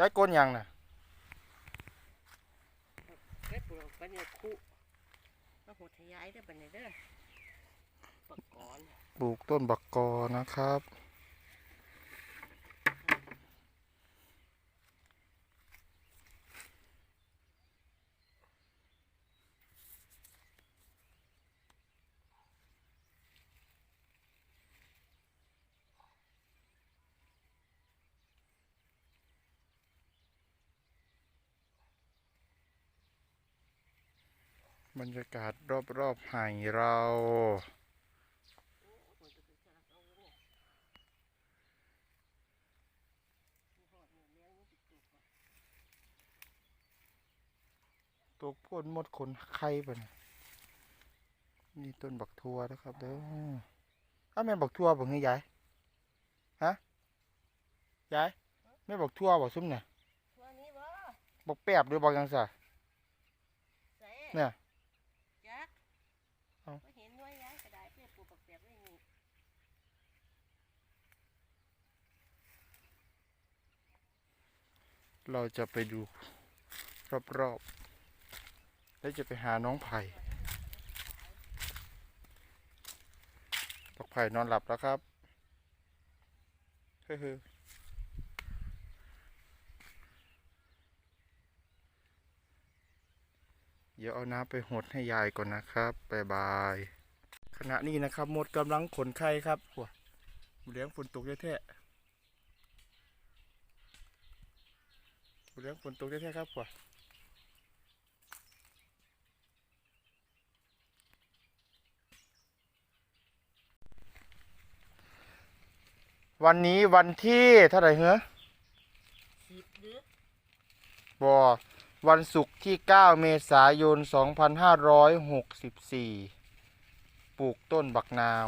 ย้ายก้นยังน่ะเก็บปลูกไปเนี่ยคุมาหัวทะยายได้อบัดนี้เด้อปักก่อนปลูกต้นบักกอนะครับ บรรยากาศรอบๆไห่เรา ตัวพ่นหมดขนไข่ปะเนี่ยนี่ต้นบักทัวนะครับเด้ออ้าวแม่นบักทัวบ่เงี้ยยายฮะยายแม่นบักทัวบ่ซุ่มเนี่ยตัวนี้บ่บักแป๊บหรือบักหยังซะใส่เนี่ย จัก เอ้า ก็เห็นด้วยยายก็ได้เพื่อปลูกปักเปียบไว้นี่ เราจะไปดูรอบๆ แล้วจะไปหาน้องไผ่บักไผ่นอนหลับแล้วครับ เฮ้ยเดี๋ยวเอาน้ำไปหดให้ยายก่อนนะครับบายบาย ขณะนี้นะครับ หมดกำลังขนไข่ครับว้าเลี้ยงฝนตกแท้ๆ เลี้ยงฝนตกแท้ๆครับว้าวันนี้วันที่เท่าไหร่เหรอสิบหรือบอวันศุกร์ที่ 9 เมษายน 2564 ปลูกต้นบักนาว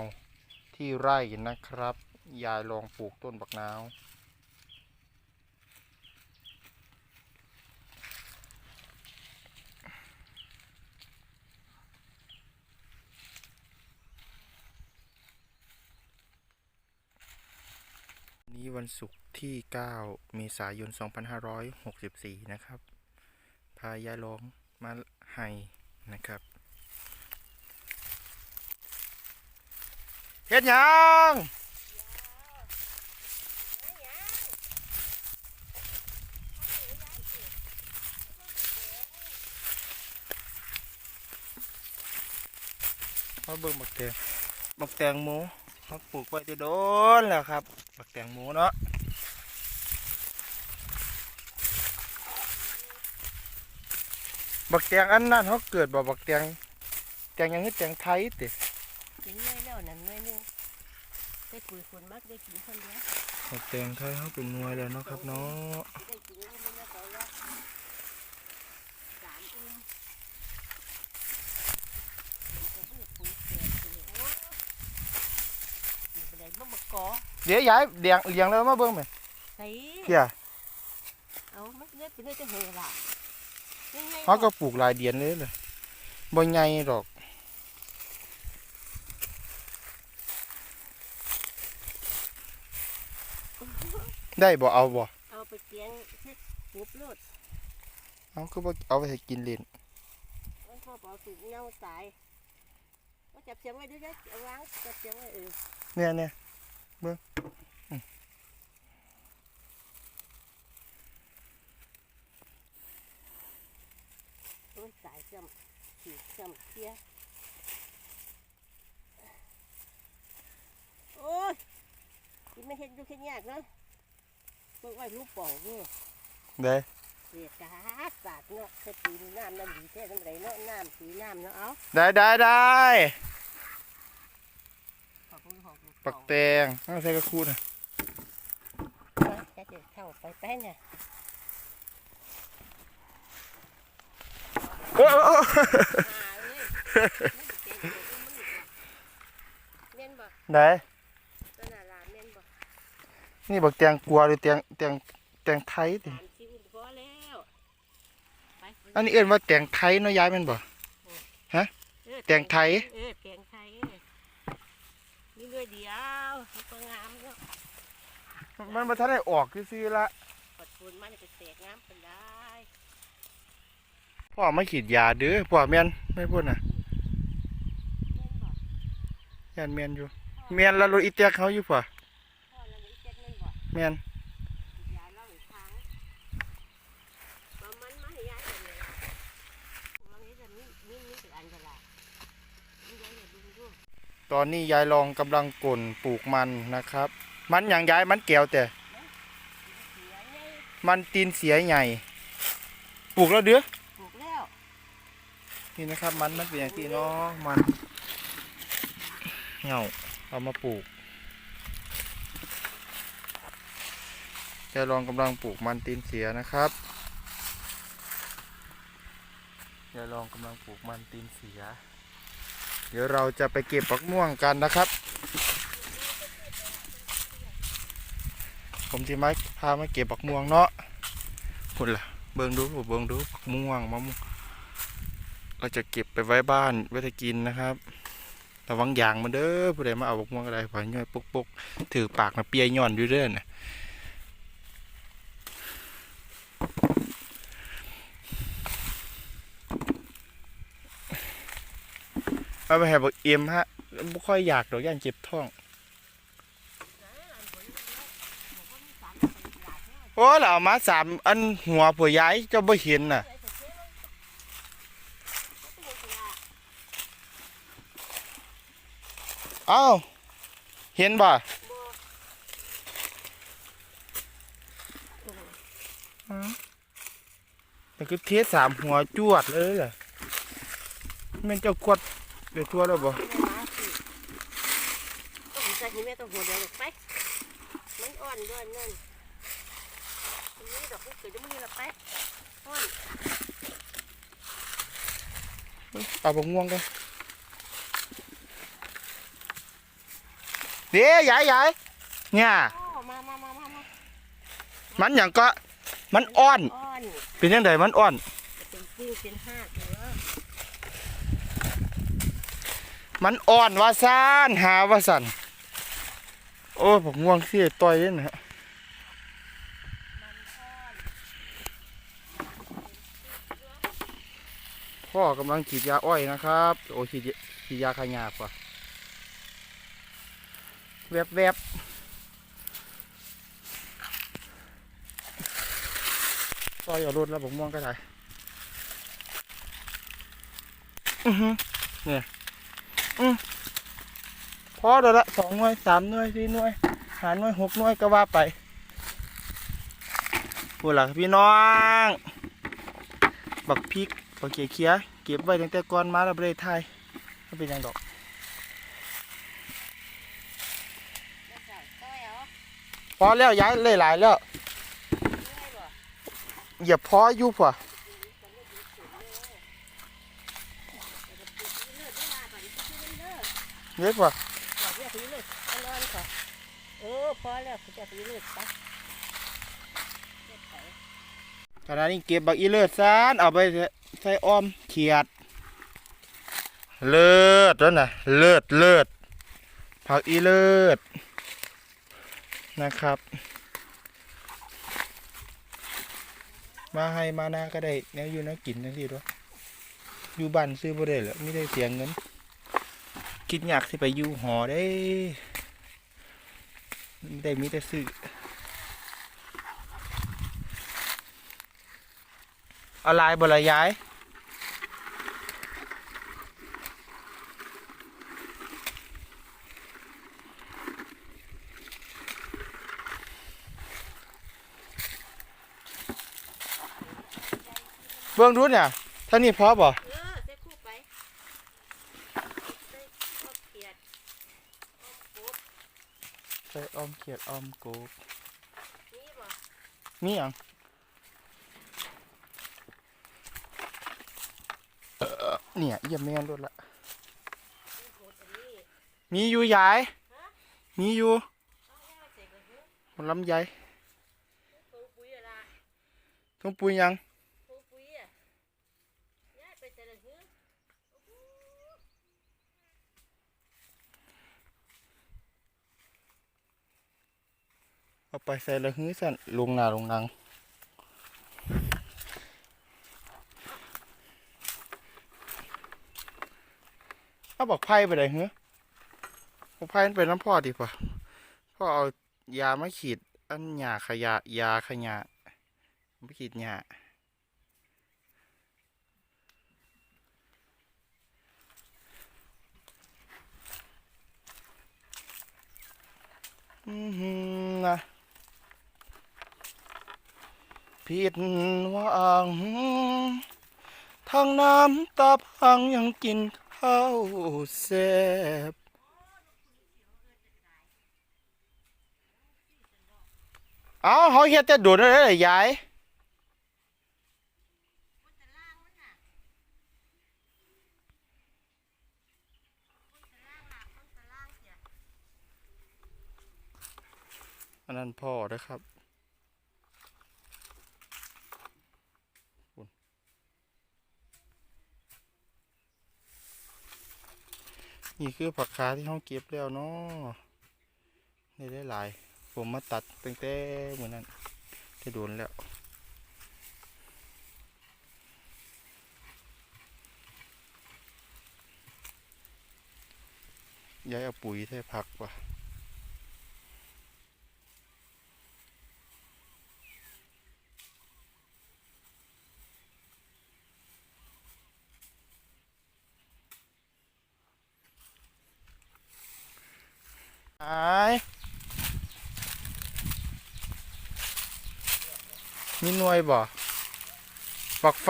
ที่ไร่นะครับ ยายลองปลูกต้นบักนาว นี้วันศุกร์ที่ 9 เมษายน 2564 นะครับ พายายลองมาให้นะครับเฮ็ดยังมาเบิ่งบักแตงบักแตงโม เขาปลูกไว้จะโดนแล้วครับบักแตงโมเนาะบักแตงอันนั้นเขาเกิดบ่บักแตงแตงหยังคือแตงไทยติกินเนื้อแล้วนั่นเนื้อนึงได้ปุ๋ยคนมากได้กินคนเดียวบักแตงไทยเขาเป็นหน่วยแล้วเนาะครับเนาะ ได้กินเนื้อมันแล้วก็ละสามอุ้มมันก็เพื่อปุ๋ยเกลือคือโอ้กินไปได้บ่มากอ เดี๋ยวยายเลี้ยงเลี้ยงแล้วมาเบิ่งไหมใส่เพี่ยเอามันเลือดเป็นเลือดจะเหล่ะยังไงเขาก็ปลูกหลายเดือนเลยเลยบ่ใหญ่ดอกได้บ่เอาบ่เอาไปเกียงเช็ดปุ๊บโลดเอาคือบ่เอาไปให้กินเล่นมันพอเปล่าสูงเงาตายก็จับเสียงไว้ด้วยนะเอาวางจับเสียงไว้เออเนี่ยเนี่ย โอ้ยตายจำสีจำเสียโอ้ยกินไม่เห็นดูแค่ยากเนาะเบิ่งไว้ลูกป่องนี่เด้เสียกาดสาดเนาะแค่ตีนน้ำน้ำดีแท้ทำไรเนาะน้ำสีน้ำเนาะเอาได้ได้ได้ ขอบคุณขอบคุณ ปักแตงเอาใส่กระคูดน่ะแค่เด็กเข้าไปแป้นเนี่ยโอ้โอ้โอ้หาเลยเม่นบ่ได้ต้นอาลาเม่นบ่นี่บักแตงกลัวหรือแตงแตงแตงไทยติสามสิบพอแล้วไปอันนี้เอิ้นว่าแตงไทยเนาะยายแม่นบ่ เออแตงไทย เออแตงไทยเออ นี่ด้วยเดียวมันก็งามเนาะมันบ่ทันได้ออกซื่อๆละปัดฝนมันก็แตกงามเป็นได้พ่อไม่ขีดยาเด้อพ่อแม่นไม่พูดน่ะแม่นบ่ยันแม่นอยู่แม่นแล้วรถอีแตกเขาอยู่พ่อพ่อแล้วนี่เจ็ดแม่นบ่แม่น ยายเล่าอีกครั้งว่ามันมาให้ยายแบบนี้ว่างี้จะมีมีมีเป็นอันตรายมียายอย่าดูดู ตอนนี้ยายลองกำลังก่นปลูกมันนะครับ มันอย่างยายมันแก้วแต่เสียไงมันตีนเสียใหญ่ ปลูกแล้วเด้อปลูกแล้ว นี่นะครับมันมันเป็นอย่างที่เนาะมันเหงาเอามาปลูกยายลองกำลังปลูกมันตีนเสียนะครับยายลองกำลังปลูกมันตีนเสีย เดี๋ยวเราจะไปเก็บปักม่วงกันนะครับ ผมที่มาพามาเก็บปักม่วงเนาะคุณล่ะเบิ่งดูเบิ่งดูปักม่วงมะม่วงเราจะเก็บไปไว้บ้านไว้จะกินนะครับระวังยางมันเด้อผู้ใดมาเอาปักม่วงอะไรผ่านย่อยปุกปุกถือปากมาเปียย่อนอยู่เด้อน่ะ เอาไปให้บักเอ็มฮะบ่ค่อยอยากดอกย่านเจ็บท้อง โอ้เราเอามาสามอันหัวผัวย้ายเจ้าบ่เห็นน่ะ เอ้า เห็นบ่แต่คือเทสสามหัวจวดเลยล่ะแม่นเจ้าขวด เดี๋ยวทั่วแล้วบ่ต้องใส่ให้แม่ต้องหัวเดียวลูกไป มันอ่อนด้วยนั่นตรงนี้ดอกกุ๊กเกิดจะไม่มีละไปอ่อนเอาบักม่วงกันเดี๋ยวยายยายเนี่ยโอ้มามามามามามันอย่างก็มันอ่อนอ่อน เป็นยังไงมันอ่อน เป็นจริงเป็นห้าตัว มันอ่อนว่าซานหาว่าสันโอ้ผมง่วงเสียต่อยเลยนะฮะพ่อกำลังฉีดยาอ้อยนะครับ โอ้ฉีดยาฉีดยาขยาป่ะแวบแวบต่อยเอารถแล้วผมม่วงก็ได้อือฮึเนี่ย อือพอเดี๋ยวละสองหน่วยสามหน่วยสี่หน่วยหาหน่วยหกหน่วยก็ว่าไปพูดละพี่น้อง บักพริกบักเขียเขียเก็บไว้ตั้งแต่ก่อนมาแล้วไม่ได้ทยไม่เป็นหยังดอกแล้วใส่ต้อพอแล้วย้ายเลยหลายแล้วไม่บ่อย่าพออยู่ป่ะ เลือดไม่มาบ่ดิซื้อเลือดเยอะป่ะบอกเลือดซื้อเลือดเอานอนก่อนเออพอแล้วคุณจะซื้อเลือดไปเลือดไปขณะนี้เก็บบักอีเลิศซานเอาไปใส่อ้อมเขียด เลิศแล้วนะเลิศเลิศผักอีเลิศนะครับ มาให้มานาก็ได้แนวอยู่แนวกินนั่นสิด้วยอยู่บ้านซื้อบ่ได้เหรอไม่ได้เสียเงิน คิดอยากที่ไปอยู่หอได้ไม่ได้มีแต่ซื้อเอาลายบละยายเบื้องรู้เนี่ยท่านี่พอบ่ เออเซ็คู่ไปใส่ข้าวเกลียดข้าวปุ๊บ ใส่ออม เขียดออมกบนี่บ่มีหยังเอ่อเนี่ยเยี่ยมแม่นรถละนี่โหดอันนี้มีอยู่ยายมีอยู่เอาแค่เสร็จแล้วเฮ้ยมันลำไยฟงปุ๋ยอะไรต้องปุยหยังฟง เอาไปใส่ละหื้อสั่นลงนาลงนังเอาบอกไพ่ไปไหนเฮ้อบอกไพ่เป็นน้ำพ่อดีกว่าพ่อเอายาไม่ขีด อันหยาขยะ ยาขยะไม่ขีดหยาอืมนะ ผิดหวังทางน้ำตาพังยังกินข้าวแซ่บเอาเขาเฮ็ดแต่โดดอะไรยายอันนั้นพ่อนะครับ นี่คือผักขาที่ห้องเก็บแล้วเนาะได้ได้หลาย ผมมาตัดตั้งแต่เหมือนนั้นจะโดนแล้วย้ายเอาปุ๋ยใส่ผักว่ะหาย มีหน่วยบ่ปักไฟ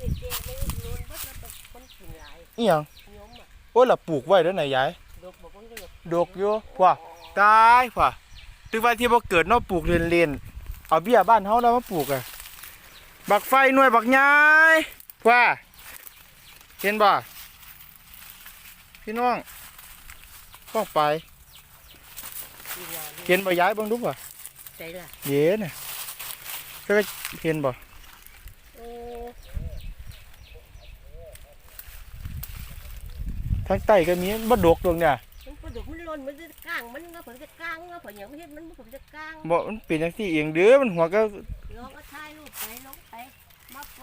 นี่เจ๊ไม่รู้เบิดแล้วแต่คนกินหลายอีหยังยมอะโอ้ยล่ะปลูกไว้เด้อไหนยายดกบอกว่าก็อยากดกอยู่ว่ะตายว่ะตึกว่าที่บ่เกิดเนาะปลูกเล่นๆเอาเบี้ยบ้านเฮาแล้วมาปลูกอะบักไฟหน่วยบักใหญ่ว่าเห็นบ่พี่น้องต้องไปกินหลายเห็นบ่ย้ายเบิ่งดูบ่ใจล่ะเย็นน่ะ ก็เห็นบ่โอ้ทางใต้ก็มีบ่ดกตรงเนี่ยมันปลาดุกมันหล่นมันจะก้างมันก็ผลจะก้างก็ผลอย่างไม่เห็นมันผลจะก้างบ่มันเป็นจังซี่เองเด้อมันหัวก็ลองก็ถ่ายรูปไปลงไปมาไฟ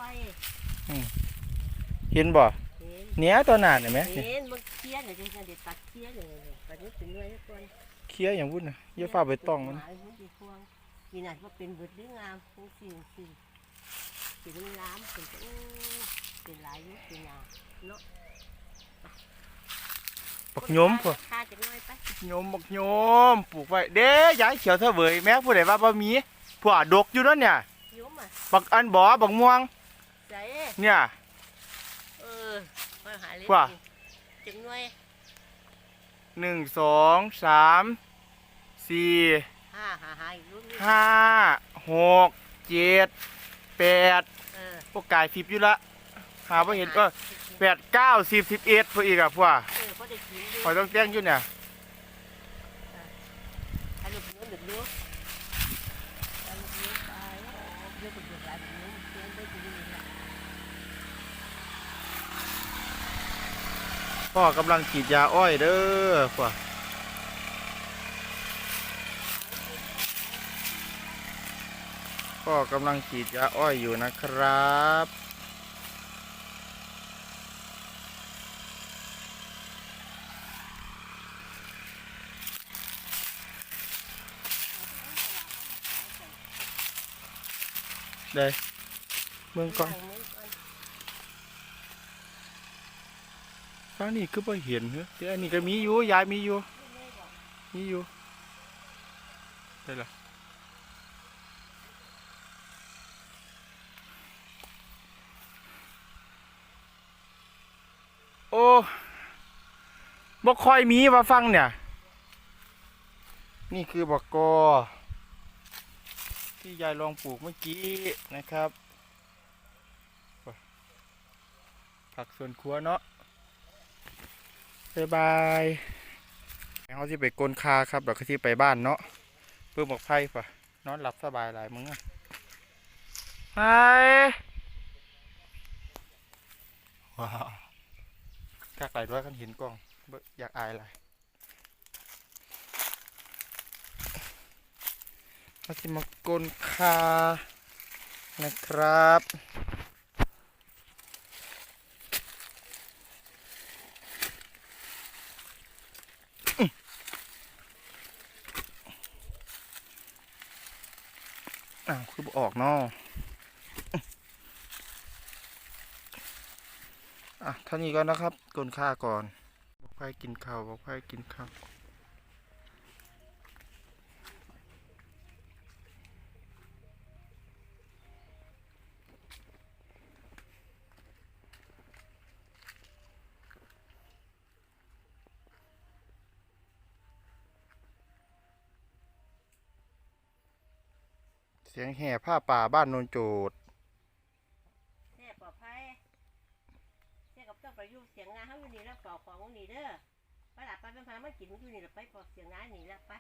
เห็นบ่เห็นเนี้ยตัวหน้านี่แหมเห็นมันเคลียร์เนี่ยจังๆเด็ดตัดเคลียร์เนี่ยปัดนี้เป็นหน่วยทุกคนเคลียร์อย่างวุ่นน่ะอย่าฟ้าไปต้องมันสิพวง กินอาจว่าเป็นเบิดหรืองามคงสิ่งสิ่งเป็นน้ำเป็นโอ้เป็นหลายอยุเป็นยาเนาะบักโยมพ่อคาจะน้อยไปโยมบักโยมปลูกไว้เด้ยายเขียวเสวยแม่ผู้ใดว่าบ่มีพวกดกอยู่นั่นเนี่ยโยมอะบักอันบ่บักม่วงใจเนี่ยเออมาหาเล็ว่าจังน้อยหนึ่งสองสามสี่ ห้าหาหาอีกรุ่นนี้ห้าหกเจ็ดแปดเออพวกกายสิบอยู่ละหาบ่เห็นก็แปดเก้าสิบสิบเอ็ดพวกอีกอะพวกเออพอได้กินดูคอยต้องแจ้งอยู่เนี่ยให้ลูกเนื้อดึกดูให้ลูกเนื้อไปเยอะกว่าเดือดหลายแบบนี้เสียงได้กินนี่แหละพ่อกำลังฉีดยาอ้อยเด้อพวก พ่อกำลังฉีดยาอ้อยอยู่นะครับได้เมืองก่อนฟังนี่คือบ่เห็นเหรอแต่อันนี้ก็มีอยู่ยายมีอยู่ มีอยู่ได้ละโอ้ บ่ค่อยมีว่าฟังเนี่ย นี่คือบักกอที่ยายลองปลูกเมื่อกี้นะครับ ผักสวนครัวเนาะบ๊ายบายเขาที่ไปกลนคาครับเดี๋ยวเขาที่ไปบ้านเนาะเพื่อบอกไพ่ป่ะนอนหลับสบายหลายมึงอะไฮว้าวกากไหลด้วยกันเห็นกล้องเบิ่ง อยากอายอะไรมาสิมากนคานะครับ อ้าว คือออกนอกอะท่านี้ก่อนนะครับกลค่าก่อน ไฟกินข้าวบอกไฟกินข้าวเสียงแห่ผ้าป่าบ้านโนนโจด แน่ปลอดภัยแน่กับต้องประยุกต์เสียงงานเขาอยู่นี่แล้ วปอกของนี่เด้อไปหลับไปเป็นพามันกินอยู่นี่แล้วไปปอกเสียงน้าหนี่แล้วไป